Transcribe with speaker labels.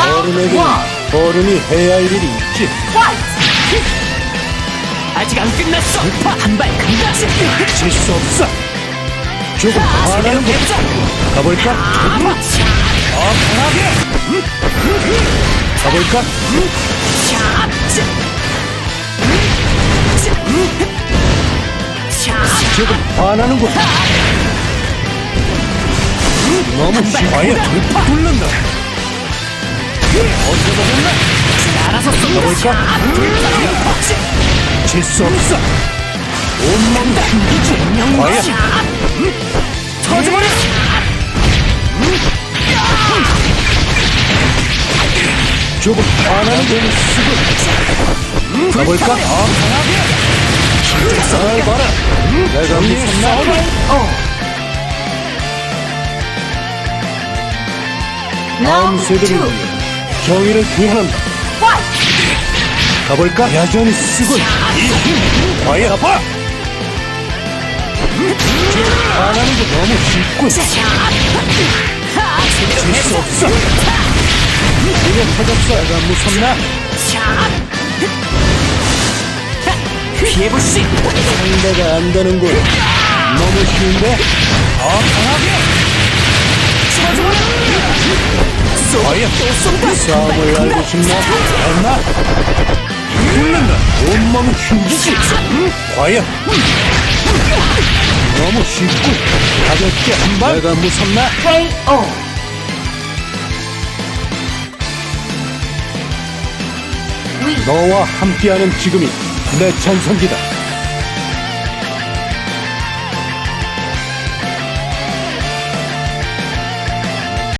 Speaker 1: 어른에게
Speaker 2: one.
Speaker 1: 어른이 해야 할 일이 있지.
Speaker 3: 아직 안 끝났어. 한발 간다.
Speaker 1: 질수 없어. 조금 화나는 거 가볼까?
Speaker 3: 어, 강하게.
Speaker 1: 가볼까? 조금 화나는 거 너무 쉬워야 돌파 뚫는다. 언제 먹었나?
Speaker 3: 알아서 쏜다.
Speaker 1: 가볼까? 질수 없어. 온몸 힘이지. 과연
Speaker 3: 터져버려.
Speaker 1: 조금 화나는 거 쓰고 가볼까? 잘 봐라. 내가 무섭나? 다음
Speaker 2: Round
Speaker 1: 세대를 정의를 구현한다. 가볼까? 여전히 쓰고 이힘 과연 봐. 화나는 거 너무 쉽고 질수 없어. 이게 터졌어. 내가 무섭나?
Speaker 3: 피해보시.
Speaker 1: 상대가 안 되는 걸 너무 쉬운데?
Speaker 3: 더 강하게.
Speaker 1: 과연 싸움을 알고 싶나? 했나? 뚫는다. 온몸 힘주지. 과연 너무 쉽고 가볍게 한 발. 내가 무섭나?
Speaker 2: KO.
Speaker 1: 너와 함께하는 지금이 내 전성기다.